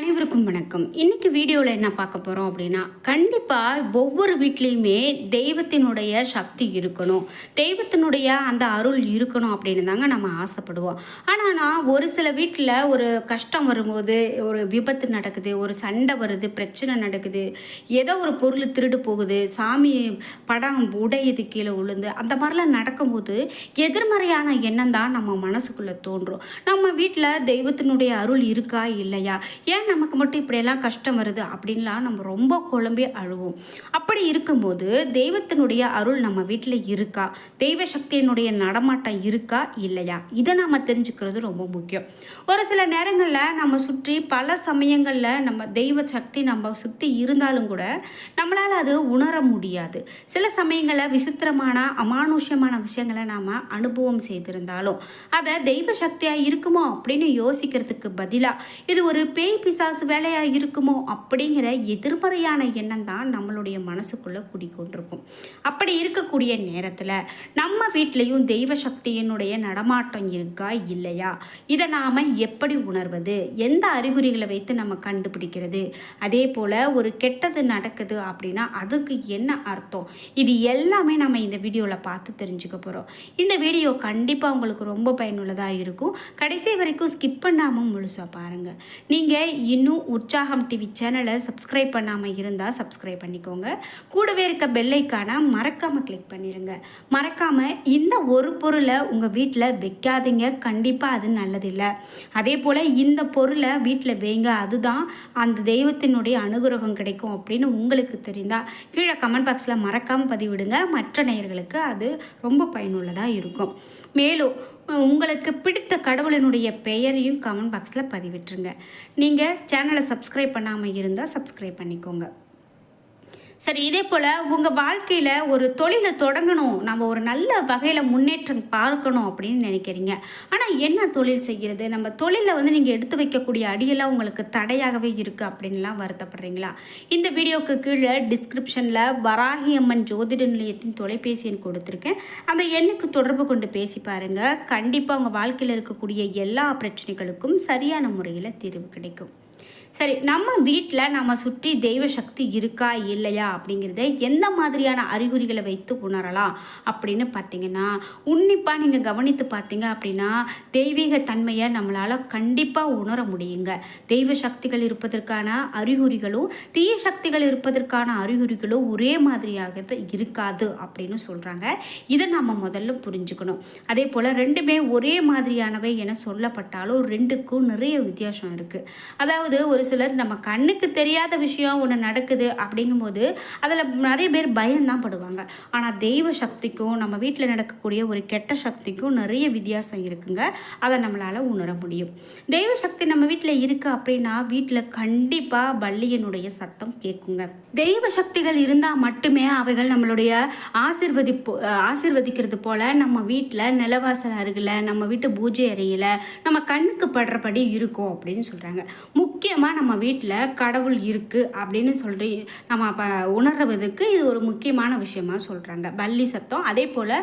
அனைவருக்கும் வணக்கம். இன்னைக்கு வீடியோவில் என்ன பார்க்க போகிறோம் அப்படின்னா கண்டிப்பாக ஒவ்வொரு வீட்லேயுமே தெய்வத்தினுடைய சக்தி இருக்கணும். தெய்வத்தினுடைய அந்த அருள் இருக்கணும் அப்படின்னு தாங்க நம்ம ஆசைப்படுவோம். ஆனால் நான் ஒரு சில வீட்டில் ஒரு கஷ்டம் வரும்போது ஒரு விபத்து நடக்குது ஒரு சண்டை வருது பிரச்சனை நடக்குது ஏதோ ஒரு பொருள் திருடு போகுது சாமி படம் உடையுது கீழே விழுந்து அந்த மாதிரிலாம் நடக்கும்போது எதிர்மறையான எண்ணம் தான் நம்ம மனசுக்குள்ளே தோன்றும். நம்ம வீட்டில் தெய்வத்தினுடைய அருள் இருக்கா இல்லையா? ஏன் நமக்கு மட்டும் இப்படியெல்லாம் கஷ்டம் வருது அப்படின்லாம் நம்ம ரொம்ப குழம்பி அழுவோம். அப்படி இருக்கும்போது தெய்வத்தினுடைய அருள் நம்ம வீட்டில் இருக்கா? தெய்வ சக்தியினுடைய நடமாட்டம் இருக்கா? இல்லையா? இதை நாம் தெரிஞ்சுக்கிறது ரொம்ப முக்கியம். ஒரு சில நேரங்களில் நம்ம சுற்றி பல சமயங்களில் நம்ம தெய்வ சக்தி நம்ம சுற்றி இருந்தாலும் கூட நம்மளால் அது உணர முடியாது. சில சமயங்களில் விசித்திரமான அமானுஷ்யமான விஷயங்களை நாம் அனுபவம் செய்திருந்தாலும் அதை தெய்வ சக்தியாக இருக்குமோ அப்படின்னு யோசிக்கிறதுக்கு பதிலாக இது ஒரு பேய் பிசாசு வேலையாக இருக்குமோ அப்படிங்கிற எதிர்மறையான எண்ணம் தான் நம்மளுடைய மனசுக்குள்ளே குடிக்கொண்டிருக்கும் அப்படி இருக்கக்கூடிய நேரத்தில் நம்ம வீட்லேயும் தெய்வ சக்தியினுடைய நடமாட்டம் இருக்கா இல்லையா? இதை நாம் எப்படி உணர்வது? எந்த அறிகுறிகளை வைத்து நம்ம கண்டுபிடிக்கிறது? அதே போல் ஒரு கெட்டது நடக்குது அப்படின்னா அதுக்கு என்ன அர்த்தம்? இது எல்லாமே நம்ம இந்த வீடியோவில் பார்த்து தெரிஞ்சுக்க போகிறோம் இந்த வீடியோ கண்டிப்பாக உங்களுக்கு ரொம்ப பயனுள்ளதாக இருக்கும். கடைசி வரைக்கும் ஸ்கிப் பண்ணாமல் முழுசாக பாருங்கள் நீங்கள் இன்னும் உற்சாகம் டிவி சேனலை சப்ஸ்கிரைப் பண்ணாமல் இருந்தால் சப்ஸ்கிரைப் பண்ணிக்கோங்க. கூடவே இருக்க பெல்லைக்கான மறக்காமல் கிளிக் பண்ணிடுங்க மறக்காமல் இந்த ஒரு பொருளை உங்கள் வீட்டில் வைக்காதீங்க. கண்டிப்பாக அது நல்லதில்லை. அதே போல் இந்த பொருளை வீட்டில் வைங்க. அதுதான் அந்த தெய்வத்தினுடைய அனுகிரகம் கிடைக்கும் அப்படின்னு உங்களுக்கு தெரிந்தால் கீழே கமெண்ட் பாக்ஸில் மறக்காமல் பதிவிடுங்க. மற்ற நேயர்களுக்கு அது ரொம்ப பயனுள்ளதாக இருக்கும். மேலும் உங்களுக்கு பிடித்த கடவுளினுடைய பெயரையும் கமெண்ட் பாக்ஸில் பதிவிட்டுருங்க. நீங்கள் சேனலை சப்ஸ்கிரைப் பண்ணாமல் இருந்தால் சப்ஸ்கிரைப் பண்ணிக்கோங்க. சரி இதே போல் உங்கள் வாழ்க்கையில் ஒரு தொழிலை தொடங்கணும். நம்ம ஒரு நல்ல வகையில் முன்னேற்றம் பார்க்கணும் அப்படின்னு நினைக்கிறீங்க. ஆனால் என்ன தொழில் செய்கிறது நம்ம தொழிலில் வந்து நீங்கள் எடுத்து வைக்கக்கூடிய அடியெல்லாம் உங்களுக்கு தடையாகவே இருக்குது அப்படின்லாம் வருத்தப்படுறீங்களா? இந்த வீடியோவுக்கு கீழே டிஸ்கிரிப்ஷனில் வராகி அம்மன் ஜோதிட நிலையத்தின் தொலைபேசி எண் கொடுத்துருக்கேன். அந்த எண்ணுக்கு தொடர்பு கொண்டு பேசி பாருங்கள் கண்டிப்பாக உங்கள் வாழ்க்கையில் இருக்கக்கூடிய எல்லா பிரச்சனைகளுக்கும் சரியான முறையில் தீர்வு கிடைக்கும். சரி நம்ம வீட்டில் நம்ம சுற்றி தெய்வ சக்தி இருக்கா இல்லையா அப்படிங்கிறத எந்த மாதிரியான அறிகுறிகளை வைத்து உணரலாம் அப்படின்னு பார்த்தீங்கன்னா உன்னிப்பாக நீங்கள் கவனித்து பார்த்தீங்க அப்படின்னா தெய்வீக தன்மையை நம்மளால் கண்டிப்பாக உணர முடியுங்க. தெய்வ சக்திகள் இருப்பதற்கான அறிகுறிகளும் தீய சக்திகள் இருப்பதற்கான அறிகுறிகளும் ஒரே மாதிரியாக தான் இருக்காது அப்படின்னு சொல்கிறாங்க இதை நம்ம முதல்ல புரிஞ்சுக்கணும். அதே போல் ரெண்டுமே ஒரே மாதிரியானவை என சொல்லப்பட்டாலும் ரெண்டுக்கும் நிறைய வித்தியாசம் இருக்குது அதாவது ஒரு ஒரு சிலர் நம்ம கண்ணுக்கு தெரியாத விஷயம் ஒன்று நடக்குது அப்படிங்கும்போது அதில் நிறைய பேர் பயம்தான் படுவாங்க. ஆனால் தெய்வ சக்திக்கும் நம்ம வீட்டில் நடக்கக்கூடிய ஒரு கெட்ட சக்திக்கும் நிறைய வித்தியாசம் இருக்குங்க. அதை நம்மளால் உணர முடியும். தெய்வ சக்தி நம்ம வீட்டில் இருக்குது அப்படின்னா வீட்டில் கண்டிப்பாக பள்ளியினுடைய சத்தம் கேட்குங்க தெய்வ சக்திகள் இருந்தால் மட்டுமே அவைகள் நம்மளுடைய ஆசிர்வதிப்பு ஆசிர்வதிக்கிறது போல் நம்ம வீட்டில் நிலவாசல் அருகில் நம்ம வீட்டு பூஜை அறையில் நம்ம கண்ணுக்கு படுறபடி இருக்கும் அப்படின்னு சொல்கிறாங்க முக்கியமாக நம்ம வீட்டில் கடவுள் இருக்குது அப்படின்னு சொல்லி நம்ம அப்போ உணர்வதுக்கு இது ஒரு முக்கியமான விஷயமாக சொல்கிறாங்க பள்ளி சத்தம் அதே போல்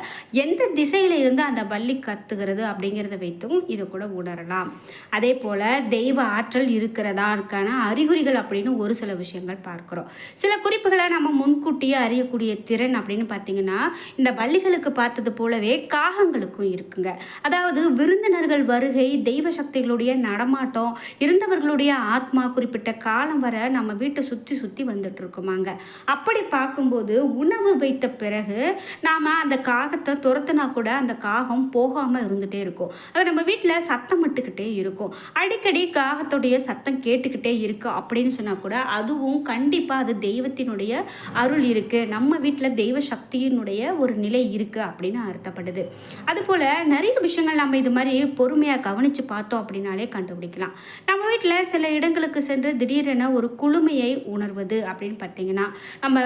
எந்த திசையில் இருந்து அந்த பள்ளி கத்துகிறது அப்படிங்கிறத வைத்தும் இதை கூட உணரலாம். அதே போல் தெய்வ ஆற்றல் இருக்கிறதாக்கான அறிகுறிகள் அப்படின்னு ஒரு சில விஷயங்கள் பார்க்குறோம். சில குறிப்புகளை நம்ம முன்கூட்டியே அறியக்கூடிய திறன் அப்படின்னு பார்த்தீங்கன்னா இந்த பள்ளிகளுக்கு பார்த்தது போலவே காகங்களுக்கும் இருக்குங்க. அதாவது விருந்தினர்கள் வருகை தெய்வ சக்திகளுடைய நடமாட்டம் இருந்தவர்களுடைய ஆத்மா குறிப்பிட்ட காலம் வர நம்ம வீட்டை சுற்றி சுற்றி வந்துட்டு இருக்குமாங்க அப்படி பார்க்கும்போது உணவு வைத்த பிறகு நாம் அந்த காகத்தை துரத்துனா கூட அந்த காகம் போகாமல் இருந்துகிட்டே இருக்கும். அது நம்ம வீட்டில் சத்தம் மட்டுக்கிட்டே இருக்கும். அடிக்கடி காகத்துடைய சத்தம் கேட்டுக்கிட்டே இருக்கு அப்படின்னு சொன்னால் கூட அதுவும் கண்டிப்பாக அது தெய்வத்தினுடைய அருள் இருக்குது நம்ம வீட்டில் தெய்வ சக்தியினுடைய ஒரு நிலை இருக்குது அப்படின்னு அர்த்தப்படுது. அதுபோல் நிறைய விஷயங்கள் நம்ம இது மாதிரி பொறுமையாக கவனித்து பார்த்தோம் அப்படின்னாலே கண்டுபிடிக்கலாம். நம்ம வீட்டில் சில இடங்களுக்கு சென்று திடீரென ஒரு குளுமையை உணர்வது அப்படின்னு பார்த்தீங்கன்னா நம்ம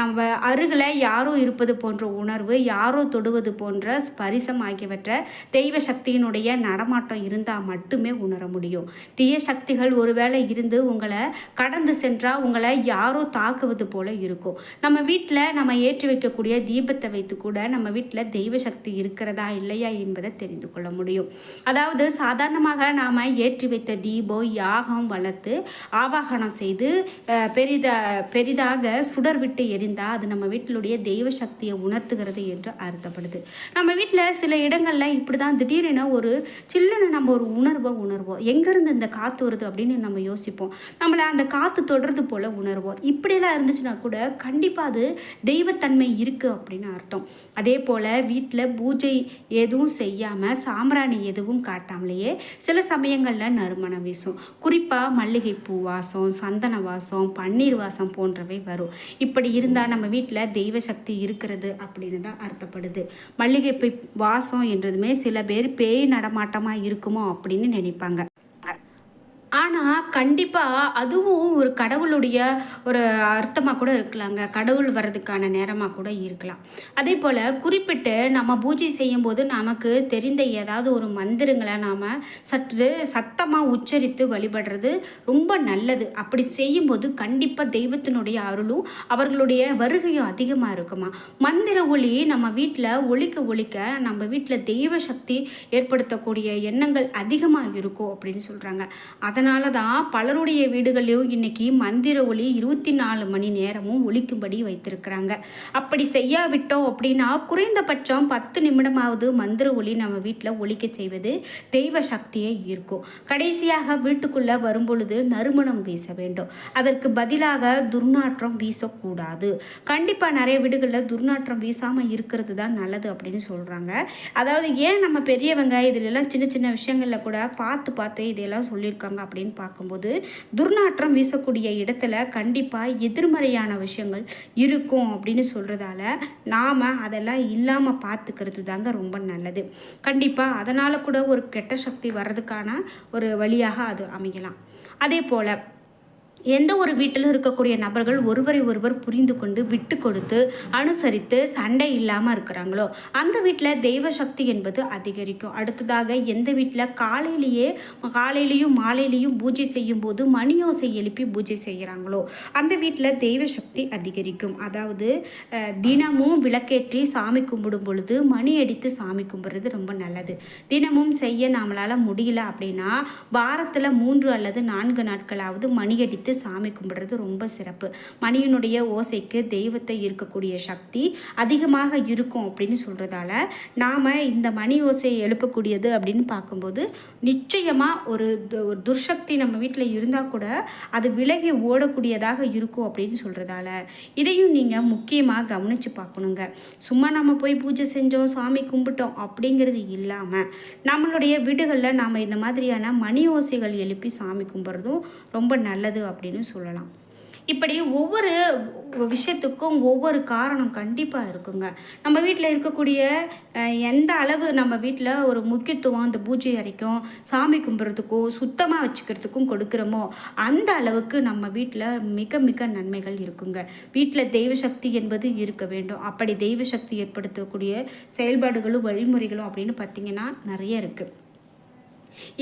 நம்ம அருகில் யாரோ இருப்பது போன்ற உணர்வு யாரோ தொடுவது போன்ற ஸ்பரிசம் ஆகியவற்றை தெய்வ சக்தியினுடைய நடமாட்டம் இருந்தால் மட்டுமே உணர முடியும். தீய சக்திகள் ஒருவேளை இருந்து உங்களை கடந்து சென்றால் உங்களை யாரோ தாக்குவது போல இருக்கும். நம்ம வீட்டில் நம்ம ஏற்றி வைக்கக்கூடிய தீபத்தை வைத்து கூட நம்ம வீட்டில் தெய்வ சக்தி இருக்கிறதா இல்லையா என்பதை தெரிந்து கொள்ள முடியும். அதாவது சாதாரணமாக நாம் ஏற்றி வைத்த தீபம் யாகம் வளர்த்து ஆவாகனம் செய்து பெரிதா பெரிதாக சுடர் விட்டு எரிந்தால் அது நம்ம வீட்டிலுடைய தெய்வ சக்தியை உணர்த்துகிறது என்று அர்த்தப்படுது. நம்ம வீட்டில் சில இடங்களில் இப்படி தான் திடீரென ஒரு சில்லுன்னு நம்ம ஒரு உணர்வை உணர்வோம். எங்கேருந்து இந்த காற்று வருது அப்படின்னு நம்ம யோசிப்போம். நம்மளை அந்த காற்று தொடர்றது போல் உணர்வோம். இப்படியெல்லாம் இருந்துச்சுன்னா கூட கண்டிப்பாக அது தெய்வத்தன்மை இருக்குது அப்படின்னு அர்த்தம். அதே போல் வீட்டில் பூஜை எதுவும் செய்யாமல் சாம்பிராணி எதுவும் காட்டாமலேயே சில சமயங்களில் நறுமணம் வீசும். குறிப்பாக மல்லிகைப்பூ வாசம் சந்தன வாசம் பன்னீர் வாசம் போன்றவை வரும். இப்படி இருந்தால் நம்ம வீட்டில் தெய்வ சக்தி இருக்கிறது அப்படின்னு தான் அர்த்தப்படுது. மல்லிகைப்பூ வாசம் என்றதுமே சில பேர் பேய் நடமாட்டமாக இருக்குமோ அப்படின்னு நினைப்பாங்க. ஆனால் கண்டிப்பாக அதுவும் ஒரு கடவுளுடைய ஒரு அர்த்தமாக கூட இருக்கலாங்க. கடவுள் வர்றதுக்கான நேரமாக கூட இருக்கலாம். அதே போல் குறிப்பிட்டு நம்ம பூஜை செய்யும்போது நமக்கு தெரிந்த ஏதாவது ஒரு மந்திரங்களை நாம் சற்று சத்தமாக உச்சரித்து வழிபடுறது ரொம்ப நல்லது. அப்படி செய்யும்போது கண்டிப்பாக தெய்வத்தினுடைய அருளும் அவர்களுடைய வருகையும் அதிகமாக இருக்குமா? மந்திர ஒளி நம்ம வீட்டில் ஒழிக்க ஒழிக்க நம்ம வீட்டில் தெய்வ சக்தி ஏற்படுத்தக்கூடிய எண்ணங்கள் அதிகமாக இருக்கும் அப்படின்னு சொல்கிறாங்க அதை அதனால தான் பலருடைய வீடுகளிலும் இன்னைக்கு மந்திர ஒளி இருபத்தி நாலு மணி நேரமும் ஒழிக்கும்படி வைத்திருக்கிறாங்க. அப்படி செய்யாவிட்டோம் அப்படின்னா குறைந்தபட்சம் பத்து நிமிடமாவது மந்திர ஒளி நம்ம வீட்டில் ஒழிக்க செய்வது தெய்வ சக்தியை ஈர்க்கும். கடைசியாக வீட்டுக்குள்ளே வரும்பொழுது நறுமணம் வீச வேண்டும். அதற்கு பதிலாக துர்நாற்றம் வீசக்கூடாது. கண்டிப்பாக நிறைய வீடுகளில் துர்நாற்றம் வீசாமல் இருக்கிறது தான் நல்லது அப்படின்னு சொல்கிறாங்க அதாவது ஏன் நம்ம பெரியவங்க இதிலெல்லாம் சின்ன சின்ன விஷயங்களில் கூட பார்த்து பார்த்து இதையெல்லாம் சொல்லியிருக்காங்க. அப்படின்னு பார்க்கும்போது துர்நாற்றம் வீசக்கூடிய இடத்துல கண்டிப்பாக எதிர்மறையான விஷயங்கள் இருக்கும் அப்படின்னு சொல்கிறதால நாம் அதெல்லாம் இல்லாமல் பார்த்துக்கிறது தாங்க ரொம்ப நல்லது. கண்டிப்பாக அதனால் கூட ஒரு கெட்ட சக்தி வர்றதுக்கான ஒரு வழியாக அது அமையலாம். அதே போல் எந்த ஒரு வீட்டிலும் இருக்கக்கூடிய நபர்கள் ஒருவரை ஒருவர் புரிந்து கொண்டு விட்டு கொடுத்து அனுசரித்து சண்டை இல்லாமல் இருக்கிறாங்களோ அந்த வீட்டில் தெய்வ சக்தி என்பது அதிகரிக்கும். அடுத்ததாக எந்த வீட்டில் காலையிலேயே காலையிலையும் மாலையிலையும் பூஜை செய்யும் போது மணியோசை எழுப்பி பூஜை செய்கிறாங்களோ அந்த வீட்டில் தெய்வ சக்தி அதிகரிக்கும். அதாவது தினமும் விளக்கேற்றி சாமி கும்பிடும் பொழுது மணி அடித்து சாமி கும்பிட்றது ரொம்ப நல்லது. தினமும் செய்ய நம்மளால் முடியல அப்படின்னா வாரத்தில் மூன்று அல்லது நான்கு நாட்களாவது மணி அடித்து சாமி கும்பிடுறது ரொம்ப சிறப்பு. மணியினுடைய ஓசைக்கு தெய்வத்தை இருக்கக்கூடிய சக்தி அதிகமாக இருக்கும் அப்படின்னு சொல்கிறதால நாம் இந்த மணி ஓசையை எழுப்பக்கூடியது அப்படின்னு பார்க்கும்போது நிச்சயமாக ஒரு ஒரு துர்சக்தி நம்ம வீட்டில் இருந்தால் கூட அது விலகி ஓடக்கூடியதாக இருக்கும் அப்படின்னு சொல்கிறதால இதையும் நீங்கள் முக்கியமாக கவனித்து பார்க்கணுங்க. சும்மா நம்ம போய் பூஜை செஞ்சோம் சாமி கும்பிட்டோம் அப்படிங்கிறது இல்லாமல் நம்மளுடைய வீடுகளில் நாம் இந்த மாதிரியான மணி ஓசைகள் எழுப்பி சாமி கும்பிட்றதும் ரொம்ப நல்லது அப்படின்னு அப்படின்னு சொல்லலாம். இப்படி ஒவ்வொரு விஷயத்துக்கும் ஒவ்வொரு காரணம் கண்டிப்பாக இருக்குங்க. நம்ம வீட்டில் இருக்கக்கூடிய எந்த அளவு நம்ம வீட்டில் ஒரு முக்கியத்துவம் அந்த பூஜை அறைக்கும் சாமி கும்பிட்றதுக்கும் சுத்தமாக வச்சுக்கிறதுக்கும் கொடுக்குறோமோ அந்த அளவுக்கு நம்ம வீட்டில் மிக மிக நன்மைகள் இருக்குங்க. வீட்டில் தெய்வ சக்தி என்பது இருக்க வேண்டும். அப்படி தெய்வ சக்தி ஏற்படுத்தக்கூடிய செயல்பாடுகளும் வழிமுறைகளும் அப்படின்னு பார்த்தீங்கன்னா நிறைய இருக்குது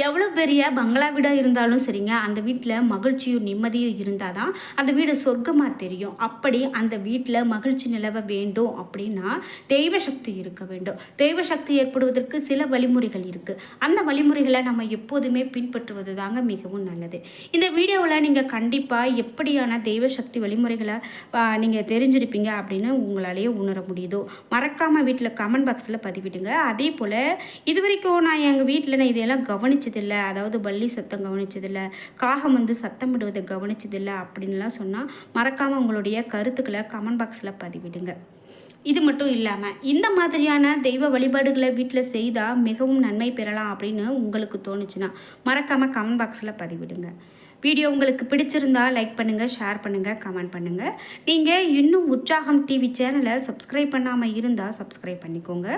எவ்வளோ பெரிய பங்களா வீடாக இருந்தாலும் சரிங்க அந்த வீட்டில் மகிழ்ச்சியும் நிம்மதியும் இருந்தால் தான் அந்த வீடு சொர்க்கமாக தெரியும். அப்படி அந்த வீட்டில் மகிழ்ச்சி நிலவ வேண்டும் அப்படின்னா தெய்வ சக்தி இருக்க வேண்டும். தெய்வ சக்தி ஏற்படுவதற்கு சில வழிமுறைகள் இருக்குது அந்த வழிமுறைகளை நம்ம எப்போதுமே பின்பற்றுவது தாங்க மிகவும் நல்லது. இந்த வீடியோவில் நீங்கள் கண்டிப்பாக எப்படியான தெய்வ சக்தி வழிமுறைகளை நீங்கள் தெரிஞ்சிருப்பீங்க அப்படின்னு உங்களாலேயே உணர முடியுதோ மறக்காமல் வீட்டில் கமெண்ட் பாக்ஸில் பதிவிடுங்க. அதே போல் இது வரைக்கும் நான் எங்கள் வீட்டில் நான் இதையெல்லாம் கவனிச்சதில்லை அதாவது பள்ளி சத்தம் கவனிச்சதில்லை காகம் வந்து சத்தம் விடுவதை கவனிச்சதில்லை அப்படின்லாம் சொன்னால் மறக்காமல் உங்களுடைய கருத்துக்களை கமெண்ட் பாக்ஸில் பதிவிடுங்க. இது மட்டும் இல்லாமல் இந்த மாதிரியான தெய்வ வழிபாடுகளை வீட்டில் செய்தால் மிகவும் நன்மை பெறலாம் அப்படின்னு உங்களுக்கு தோணுச்சுன்னா மறக்காமல் கமெண்ட் பாக்ஸில் பதிவிடுங்க. வீடியோ உங்களுக்கு பிடிச்சிருந்தா லைக் பண்ணுங்கள் ஷேர் பண்ணுங்கள் கமெண்ட் பண்ணுங்கள் நீங்கள் இன்னும் உற்சாகம் டிவி சேனலை சப்ஸ்கிரைப் பண்ணாமல் இருந்தால் சப்ஸ்கிரைப் பண்ணிக்கோங்க.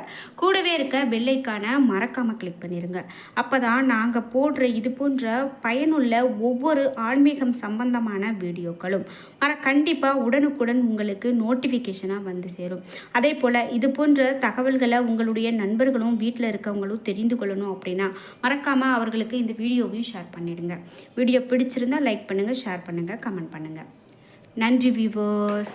கூடவே இருக்க பெல்லைக்கான மறக்காமல் கிளிக் பண்ணிடுங்க அப்போ தான் நாங்கள் போடுற இது போன்ற பயனுள்ள ஒவ்வொரு ஆன்மீகம் சம்பந்தமான வீடியோக்களும் மற கண்டிப்பாக உடனுக்குடன் உங்களுக்கு நோட்டிஃபிகேஷனாக வந்து சேரும். அதே போல் இது போன்ற தகவல்களை உங்களுடைய நண்பர்களும் வீட்டில் இருக்கவங்களும் தெரிந்து கொள்ளணும் அப்படின்னா மறக்காமல் அவர்களுக்கு இந்த வீடியோவையும் ஷேர் பண்ணிடுங்க. வீடியோ பிடிச்சிருந்தா லைக் பண்ணுங்கள் ஷேர் பண்ணுங்கள் கமெண்ட் பண்ணுங்கள் நன்றி வியூவர்ஸ்